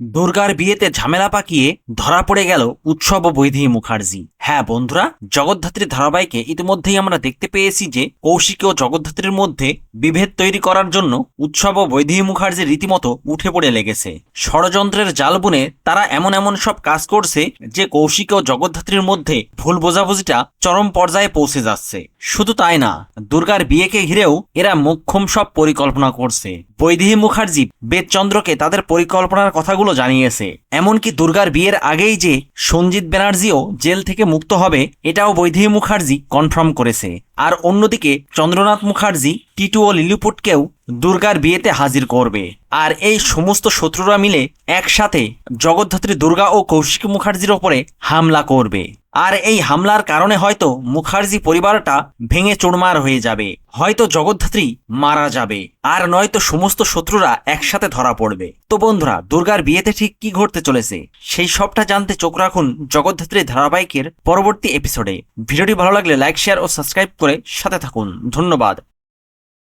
দুর্গার বিয়েতে ঝামেলা পাকিয়ে ধরা পড়ে গেল উৎসব ও বৈদেহী মুখার্জি। হ্যাঁ বন্ধুরা, জগদ্ধাত্রী ধারাবাহিকে ইতিমধ্যেই আমরা দেখতে পেয়েছি যে কৌশিক ও জগদ্ধাত্রীর মধ্যে বিভেদ তৈরি করার জন্য উৎসব ও বৈদেহী মুখার্জি রীতিমতো উঠে পড়ে লেগেছে। ষড়যন্ত্রের জাল বুনে তারা এমন এমন সব কাজ করছে যে কৌশিক ও জগদ্ধাত্রীর মধ্যে ভুল বোঝাবুঝিটা চরম পর্যায়ে পৌঁছে যাচ্ছে। শুধু তাই না, দুর্গার বিয়েকে ঘিরেও এরা মোক্ষম সব পরিকল্পনা করছে। বৈদেহী মুখার্জি বেদচন্দ্রকে তাদের পরিকল্পনার কথাগুলো জানিয়েছে। এমনকি দুর্গার বিয়ের আগেই যে সঞ্জিত ব্যানার্জিও জেল থেকে মুক্ত হবে, এটাও বৈদেহী মুখার্জি কনফার্ম করেছে। আর অন্যদিকে চন্দ্রনাথ মুখার্জি, টিটু ও লিলিপুটকেও দুর্গার বিয়েতে হাজির করবে। আর এই সমস্ত শত্রুরা মিলে একসাথে জগদ্ধাত্রী দুর্গা ও কৌশিক মুখার্জির ওপরে হামলা করবে। আর এই হামলার কারণে হয়তো মুখার্জি পরিবারটা ভেঙে চুরমার হয়ে যাবে। হয়তো জগদ্ধাত্রী মারা যাবে। আর নয়তো সমস্ত শত্রুরা একসাথে ধরা পড়বে। তো বন্ধুরা, দুর্গার বিয়েতে ঠিক কি ঘটতে চলেছে, সেই সবটা জানতে চোখ রাখুন জগদ্ধাত্রী ধারাবাহিকের পরবর্তী এপিসোডে ভিডিওটি ভালো লাগলে লাইক শেয়ার ও সাবস্ক্রাইব করে সাথে থাকুন। ধন্যবাদ।